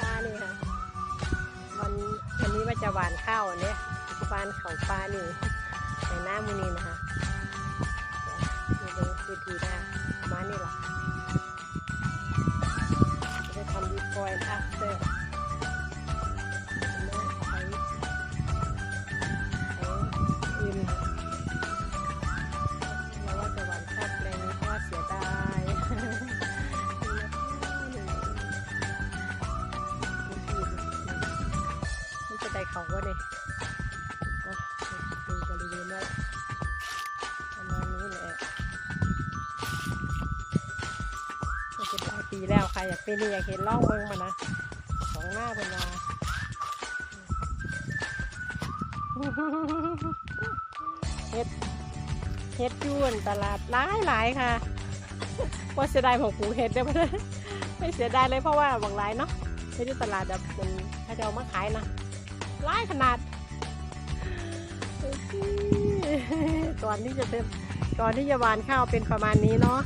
ปลานี่ค่ะวันวันนี้ว่าจะหวานข้าวเนี่ยหวานเขาปลานี่ในหน้ามือนี่นะคะดูวิธีนะมานี่แหละจะทำดีฟอยล์อัพเตอร์ เขาก็เนี่ยดูบริเวณว่าประมาณนี้แหละจะเป็นปปีแล้วใครอยากเป็นนี่อยากเห็นล่องเมืองมานะของหน้าเป็นมาเฮ็ดเฮ็ดยวนตลาดหลายหลายค่ะว่าเสียดายของกูเฮ็ดได้ไหมไม่เสียดายเลยเพราะว่าบางหลายเนาะเฮ็ดที่ตลาดแบบมันถ้าจะเอามาขายนะ หลายขนาดก่อนที่จะเต็มก่อนที่จะหวานข้าวเป็นประมาณนี้เนาะ